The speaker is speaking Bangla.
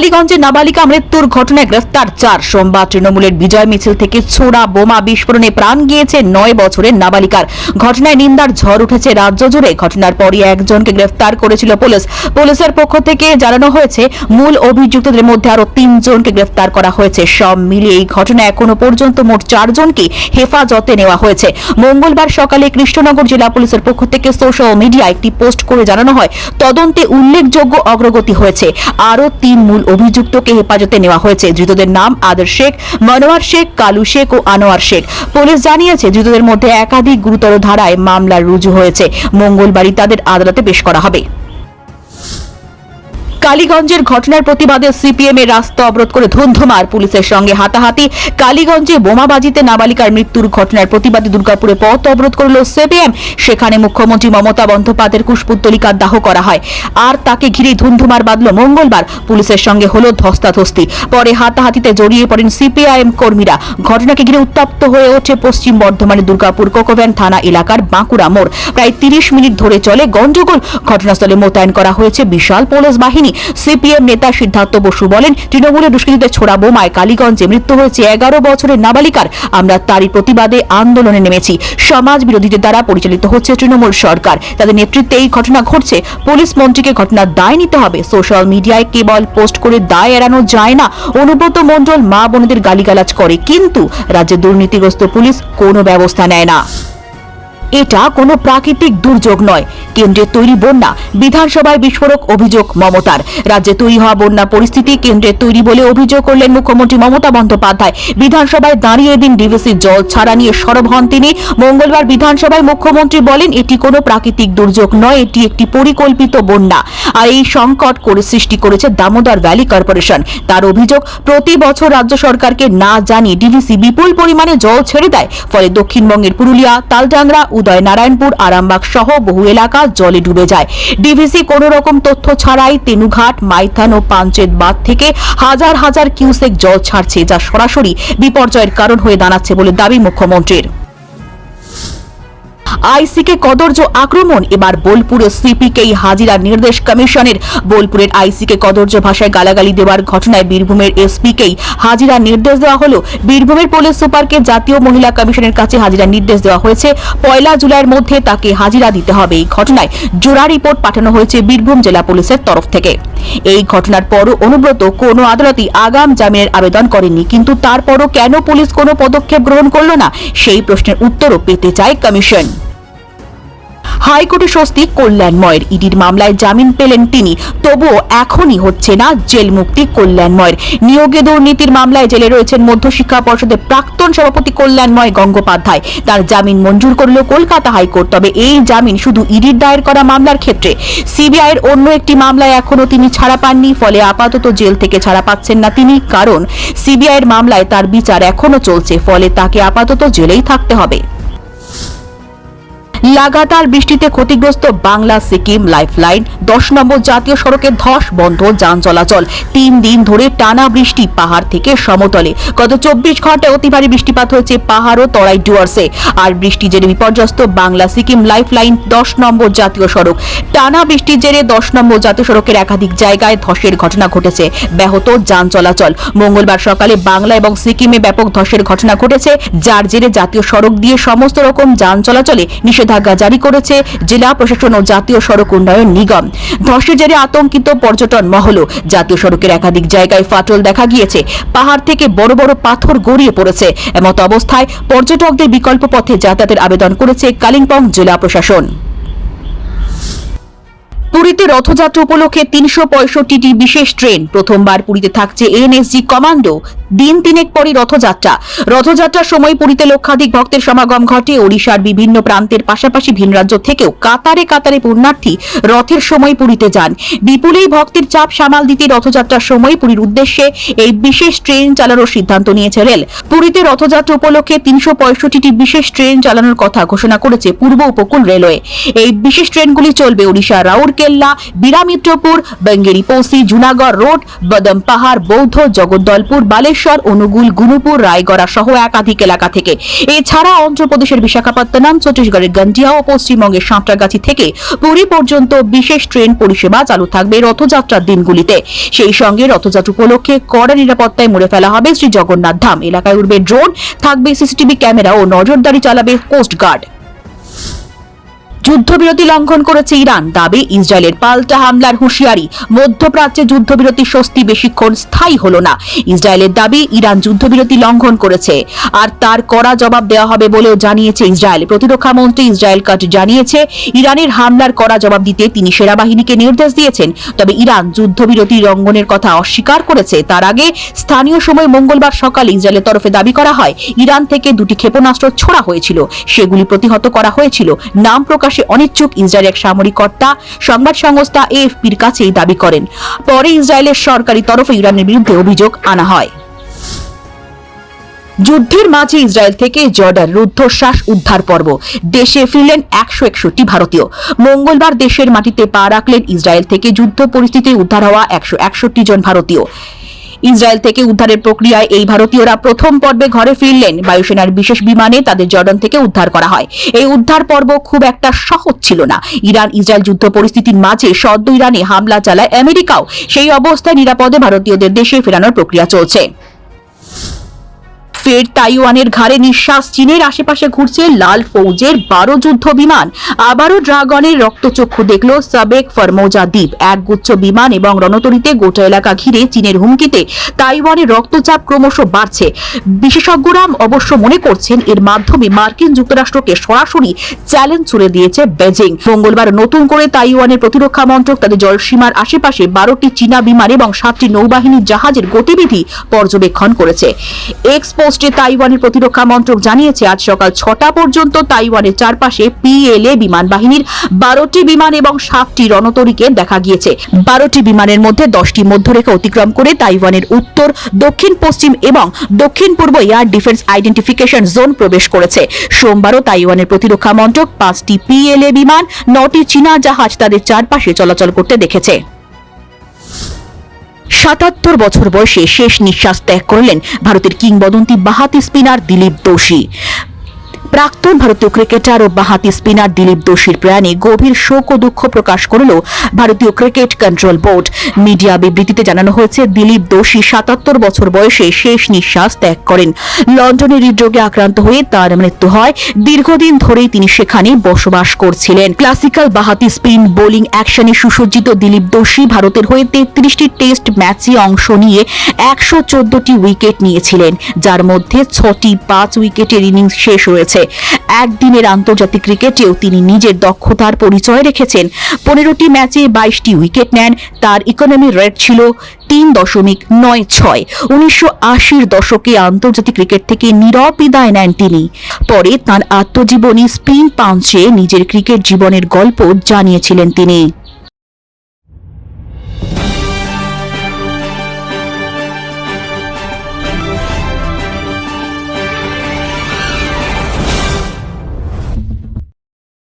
কালীগঞ্জে নাবালিকা মৃত্যুর ঘটনায় গ্রেফতার চার। সোমবার তৃণমূলের বিজয় মিছিল থেকে ছোড়া বোমা বিস্ফোরণে প্রাণ গিয়েছে নয় বছরের নাবালিকার। ঘটনায় নিন্দার ঝড় উঠেছে রাজ্য জুড়ে। ঘটনার পরই একজনকে গ্রেফতার করেছিল পুলিশ। পুলিশের পক্ষ থেকে জানানো হয়েছে, মূল অভিযুক্তদের মধ্যে আরও তিনজনকে গ্রেফতার করা হয়েছে। সব মিলিয়ে এই ঘটনায় এখনও পর্যন্ত মোট চারজনকে হেফাজতে নেওয়া হয়েছে। মঙ্গলবার সকালে কৃষ্ণনগর জেলা পুলিশের পক্ষ থেকে সোশ্যাল মিডিয়া একটি পোস্ট করে জানানো হয়, তদন্তে উল্লেখযোগ্য অগ্রগতি হয়েছে। আরও তিন মূল অভিযুক্তকে হেফাজতে নেওয়া হয়েছে। ধৃতদের নাম আদর শেখ, মনোয়ার শেখ, কালু শেখ ও আনোয়ার শেখ। পুলিশ জানিয়েছে, ধৃতদের মধ্যে একাধিক গুরুতর ধারায় মামলা রুজু হয়েছে। মঙ্গলবারই তাদের আদালতে পেশ করা হবে। কালীগঞ্জের ঘটনার প্রতিবাদে সিপিএম এর রাস্তা অবরোধ করে ধুন্ধুমার পুলিশের সঙ্গে হাতাহাতি। কালীগঞ্জে বোমাবাজিতে নাবালিকার মৃত্যুর ঘটনার প্রতিবাদে দুর্গাপুরে পথ অবরোধ করল সিপিএম। সেখানে মুখ্যমন্ত্রী মমতা বন্দ্যোপাধ্যায়ের কুশপুত্তলিকা দাহ করা হয়। আর তাকে ঘিরে ধুন্ধুমার বাঁধল মঙ্গলবার পুলিশের সঙ্গে হল ধস্তাধস্তি। পরে হাতাহাতিতে জড়িয়ে পড়েন সিপিআইএম কর্মীরা। ঘটনাকে ঘিরে উত্তপ্ত হয়ে ওঠে পশ্চিম বর্ধমানের দুর্গাপুর কোকোভ্যান থানা এলাকার বাঁকুড়া মোড়। প্রায় তিরিশ মিনিট ধরে চলে গন্ডগোল ঘটনাস্থলে মোতায়েন করা হয়েছে বিশাল পুলিশ বাহিনী। সিপিএম নেতা সিদ্ধার্থ বসু বলেন তৃণমূলের দুষ্কৃতীদের ছোড়া বোমায় কালীগঞ্জে। মৃত্যু হয়েছে এগারো বছরের নাবালিকার। আমরা তারই প্রতিবাদে আন্দোলনে নেমেছি। সমাজ বিরোধীদের দ্বারা পরিচালিত হচ্ছে তৃণমূল সরকার। তাদের নেতৃত্বে এই ঘটনা ঘটছে। পুলিশ মন্ত্রীকে ঘটনার দায় নিতে হবে। সোশ্যাল মিডিয়ায় কেবল পোস্ট করে দায় এড়ানো যায় না। অনুব্রত মণ্ডল মা বোনদের গালিগালাজ করে। কিন্তু রাজ্যে দুর্নীতিগ্রস্ত পুলিশ কোনো ব্যবস্থা নেয় না। এটা কোনো প্রাকৃতিক দুর্যোগ নয়। কেন্দ্রের তৈরি বন্যা, বিধানসভায় বিস্ফোরক অভিযোগ মমতার। রাজ্যে তৈরি হওয়া বন্যা পরিস্থিতি কেন্দ্রের তৈরি বলে অভিযোগ করলেন মুখ্যমন্ত্রী মমতা বন্দ্যোপাধ্যায়। বিধানসভায় দাঁড়িয়ে দিন ডিভিসির জল, ছাড়া নিয়ে সরব হন তিনি। মঙ্গলবার বিধানসভায় মুখ্যমন্ত্রী বলেন, এটি কোনো প্রাকৃতিক দুর্যোগ নয়, এটি একটি পরিকল্পিত বন্যা। আর এই সংকট করে সৃষ্টি করেছে দামোদর ভ্যালি কর্পোরেশন। তার অভিযোগ, প্রতি বছর রাজ্য সরকারকে না জানিয়ে ডিভিসি বিপুল পরিমাণে জল ছেড়ে দেয়। ফলে দক্ষিণবঙ্গের পুরুলিয়া, তালডাংরা উদয় নারায়ণপুর আরামবাগ সহ বহু এলাকা জলে ডুবে যায়। ডিভিসি কোনো রকম তথ্য ছাড়াই তেনুঘাট, মাইথান ও পাঞ্চেত বাঁধ থেকে হাজার হাজার কিউসেক জল ছাড়ছে, যা সরাসরি বিপর্যয়ের কারণ হয়ে দাঁড়াচ্ছে বলে দাবি মুখ্যমন্ত্রীর। আইসিকে কদর্য আক্রমণ। এবার বোলপুরে সিপিকেই হাজিরা নির্দেশ কমিশনের। বোলপুরের আইসিকে কদর্য ভাষায় গালাগালি দেওয়ার ঘটনায় বীরভূমের এসপিকেই হাজিরা নির্দেশ দেওয়া হলো। বীরভূমের পুলিশ সুপারকে জাতীয় মহিলা কমিশনের কাছে হাজিরা নির্দেশ দেওয়া হয়েছে। পয়লা জুলাইয়ের মধ্যে তাকে হাজিরা দিতে হবে। এই ঘটনায় জোড়া রিপোর্ট পাঠানো হয়েছে বীরভূম জেলা পুলিশের তরফ থেকে। এই ঘটনার পরও অনুব্রত কোনো আদালতই আগাম জামিনের আবেদন করেনি কিন্তু তারপরও কেন পুলিশ কোনো পদক্ষেপ গ্রহণ করল না? সেই প্রশ্নের উত্তরও পেতে চায় কমিশন। হাইকোর্টে স্বস্তি কল্যাণময়ের। ইডির মামলায় জামিন পেলেন তিনি। তবুও এখনই হচ্ছে না জেল মুক্তি কল্যাণময়ের। নিয়োগে দুর্নীতির মামলায় জেলে রয়েছেন মধ্যশিক্ষা পর্ষদের প্রাক্তন সভাপতি কল্যাণময় গঙ্গোপাধ্যায়। তার জামিন মঞ্জুর করল কলকাতা হাইকোর্ট, তবে এই জামিন শুধু ইডির দায়ের করা মামলার ক্ষেত্রে। সিবিআইয়ের অন্য একটি মামলায় এখনও তিনি ছাড়া পাননি, ফলে আপাতত জেল থেকে ছাড়া পাচ্ছেন না তিনি, কারণ সিবিআইয়ের মামলায় তার বিচার এখনও চলছে, ফলে তাকে আপাতত জেলেই থাকতে হবে। লাগাতার বৃষ্টিতে ক্ষতিগ্রস্ত বাংলা, সিকিম, লাইফলাইন, দশ নম্বর জাতীয় সড়কে ধস বন্ধ যান চলাচল। তিন দিন ধরে টানা বৃষ্টি পাহাড় থেকে সমতলে। গত চব্বিশ ঘন্টায় অতি ভারী বৃষ্টিপাত হয়েছে পাহাড় ও তরাই ডুয়ার্সে। আর বৃষ্টি জেরে বিপর্যস্ত বাংলা, সিকিম, লাইফলাইন, দশ নম্বর জাতীয় সড়ক। টানা বৃষ্টির জেরে দশ নম্বর জাতীয় সড়কের একাধিক জায়গায় ধসের ঘটনা ঘটেছে। ব্যাহত যান চলাচল। মঙ্গলবার সকালে বাংলা এবং সিকিমে ব্যাপক ধসের ঘটনা ঘটেছে, যার জেরে জাতীয় সড়ক দিয়ে সমস্ত রকম যান চলাচলে নিষেধাজ্ঞা জারি করেছে জেলা প্রশাসন ও জাতীয় সড়ক উন্নয়ন নিগম। ধসের জেরে আতঙ্কিত পর্যটন মহলও জাতীয় সড়কের একাধিক জায়গায় ফাটল দেখা গিয়েছে। পাহাড় থেকে বড় বড় পাথর গড়িয়ে পড়েছে। এমত অবস্থায় পর্যটকদের বিকল্প পথে যাতায়াতের আবেদন করেছে কালিম্পং জেলা প্রশাসন। পুরীতে রথযাত্রা উপলক্ষে তিনশো পঁয়ষট্টিটি বিশেষ ট্রেন। প্রথমবার পুরীতে থাকছে এনএসজি কমান্ডো। দিন তিনেক পরই রথযাত্রা। রথযাত্রার সময় পুরীতে লক্ষাধিক ভক্তের সমাগম ঘটে। ওড়িশার বিভিন্ন প্রান্তের পাশাপাশি ভিন রাজ্য থেকেও কাতারে কাতারে পুণ্যার্থী রথের সময় পুরীতে যান। বিপুল এই ভক্তের চাপ সামাল দিতে রথযাত্রার সময় পুরীর উদ্দেশ্যে এই বিশেষ ট্রেন চালানোর সিদ্ধান্ত নিয়েছে রেল। পুরীতে রথযাত্রা উপলক্ষে তিনশো পঁয়ষট্টিটি বিশেষ ট্রেন চালানোর কথা ঘোষণা করেছে পূর্ব উপকূল রেলওয়ে। এই বিশেষ ট্রেনগুলি চলবে ওড়িশা রাউরকেলা রাউরকেল্লা বিরামিত্রপুর বেঙ্গেরিপোসি জুনাগড় রোড, বদম পাহাড়, বৌদ্ধ জগদ্দলপুর, বালেশ্বর, অনুগুল, গুনুপুর, রায়গড়া সহ একাধিক এলাকা থেকে। এছাড়া অন্ধ্রপ্রদেশের বিশাখাপত্তনম, ছত্তিশগড়ের গন্ডিয়া ও পশ্চিমবঙ্গের সাঁতরাগাছি থেকে পুরী পর্যন্ত বিশেষ ট্রেন পরিষেবা চালু থাকবে রথযাত্রার দিনগুলিতে। সেই সঙ্গে রথযাত্রা উপলক্ষে কড়া নিরাপত্তায় মুড়ে ফেলা হবে শ্রী জগন্নাথ ধাম। এলাকায় উঠবে ড্রোন, থাকবে সিসিটিভি ক্যামেরা ও নজরদারি চালাবে কোস্ট গার্ড। যুদ্ধবিরতি লঙ্ঘন করেছে ইরান। দাবি, ইসরায়েলের পাল্টা হামলার হুঁশিয়ারি। মধ্যপ্রাচ্যে যুদ্ধবিরতি স্বস্তি বেশিক্ষণ স্থায়ী হলো না। ইসরায়েলের দাবি, ইরান যুদ্ধবিরতি লঙ্ঘন করেছে। আর তার কড়া জবাব দেওয়া হবে বলেও জানিয়েছে ইসরায়েল। প্রতিরক্ষা মন্ত্রী ইসরায়েল কাট জানিয়েছে, ইরানের হামলার কড়া জবাব দিতে তিনি সেনাবাহিনীকে নির্দেশ দিয়েছেন। তবে ইরান যুদ্ধবিরতি লঙ্ঘনের কথা অস্বীকার করেছে। তার আগে স্থানীয় সময় মঙ্গলবার সকালে ইসরায়েলের তরফে দাবি করা হয়, ইরান থেকে দুটি ক্ষেপণাস্ত্র ছোড়া হয়েছিল। সেগুলি প্রতিহত করা হয়েছিল। নাম প্রকাশে অনিচ্ছুক ইসরায়েল এক সামরিক কর্তা সংবাদ সংস্থা এএফপির কাছে এই দাবি করেন। পরে ইসরায়েলের সরকারি তরফে ইরানের বিরুদ্ধে অভিযোগ আনা হয়। যুদ্ধের মাঝে ইসরায়েল থেকে জর্ডান রুদ্ধশ্বাস উদ্ধার পর্ব। দেশে ফিরলেন একশো একষট্টি ভারতীয়। মঙ্গলবার দেশের মাটিতে পা রাখলেন ইসরায়েল থেকে যুদ্ধ পরিস্থিতিতে উদ্ধার হওয়া একশো একষট্টি জন ভারতীয়। ইসরায়েল থেকে উদ্ধারের প্রক্রিয়ায় এই ভারতীয়রা প্রথম পর্বে ঘরে ফিরলেন। বায়ুসেনার বিশেষ বিমানে তাদের জর্ডন থেকে উদ্ধার করা হয়। এই উদ্ধার পর্ব খুব একটা সহজ ছিল না। ইরান ইসরায়েল যুদ্ধ পরিস্থিতির মাঝে সদ্য ইরানে হামলা চালায় আমেরিকাও। সেই অবস্থায় নিরাপদে ভারতীয়দের দেশে ফেরানোর প্রক্রিয়া চলছে। ফের তাইওয়ানের ঘাড়ে নিঃশ্বাস, চীনের আশেপাশে ঘুরছে লাল ফৌজের বারো যুদ্ধ বিমান। আবারও ড্রাগনের রক্তচক্ষু দেখল সাবেক ফরমোজা দ্বীপ। একগুচ্ছ বিমান এবং রণতরীতে গোটা এলাকা ঘিরে চীনের হুমকিতে তাইওয়ানের রক্তচাপ ক্রমশ বাড়ছে। বিশেষজ্ঞরা অবশ্য মনে করছেন, এর মাধ্যমে মার্কিন যুক্তরাষ্ট্রকে সরাসরি চ্যালেঞ্জ ছুড়ে দিয়েছে বেজিং মঙ্গলবার নতুন করে তাইওয়ানের প্রতিরক্ষা মন্ত্রক তাদের জলসীমার আশেপাশে বারোটি চীনা বিমান এবং সাতটি নৌবাহিনীর জাহাজের গতিবিধি পর্যবেক্ষণ করেছে। এক্স পোস্টে তাইওয়ানের প্রতিরক্ষা মন্ত্রক জানিয়েছে, আজ সকাল ছটা পর্যন্ত তাইওয়ানের চারপাশে পিএলএ বিমান বাহিনীর বারোটি বিমান এবং সাতটি রণতরীকে দেখা গিয়েছে। বারোটি বিমানের মধ্যে দশটি মধ্যরেখা অতিক্রম করে তাইওয়ানের উত্তর, দক্ষিণ, পশ্চিম এবং দক্ষিণ পূর্ব এয়ার ডিফেন্স আইডেন্টিফিকেশন জোন প্রবেশ করেছে। সোমবারও তাইওয়ানের প্রতিরক্ষা মন্ত্রক পাঁচটি পিএলএ বিমান, নটি চীনা জাহাজ তাদের চারপাশে চলাচল করতে দেখেছে। সাতাত্তর বছর বয়সে শেষ নিঃশ্বাস ত্যাগ করলেন ভারতের কিংবদন্তি বাহাতি স্পিনার দিলীপ দোষী। প্রাক্তন ভারতীয় ক্রিকেটার ও বাহাতি স্পিনার দিলীপ দোষীর প্রয়াণে গভীর শোক ও দুঃখ প্রকাশ করল ভারতীয় ক্রিকেট কন্ট্রোল বোর্ড। মিডিয়া বিবৃতিতে জানানো হয়েছে, দিলীপ দোষী সাতাত্তর বছর বয়সে শেষ নিঃশ্বাস ত্যাগ করেন। লন্ডনে হৃদরোগে আক্রান্ত হয়ে তার মৃত্যু হয়। দীর্ঘদিন ধরেই তিনি সেখানে বসবাস করছিলেন। ক্লাসিক্যাল বাহাতি স্পিন বোলিং অ্যাকশনে সুসজ্জিত দিলীপ দোষী ভারতের হয়ে তেত্রিশটি টেস্ট ম্যাচে অংশ নিয়ে একশো চোদ্দটি উইকেট নিয়েছিলেন, যার মধ্যে ছটি পাঁচ উইকেটের ইনিংস শেষ হয়েছে। একদিনের আন্তর্জাতিক ক্রিকেটেও তিনি নিজের দক্ষতার পরিচয় রেখেছেন। পনেরোটি ম্যাচে বাইশটি উইকেট নেন। তার ইকোনমি রেট ছিল তিন দশমিক নয় ছয়। উনিশশো আশির দশকে আন্তর্জাতিক ক্রিকেট থেকে নীরব বিদায় নেন তিনি। পরে তার আত্মজীবনী স্পিন পাঞ্চে নিজের ক্রিকেট জীবনের গল্প জানিয়েছিলেন তিনি।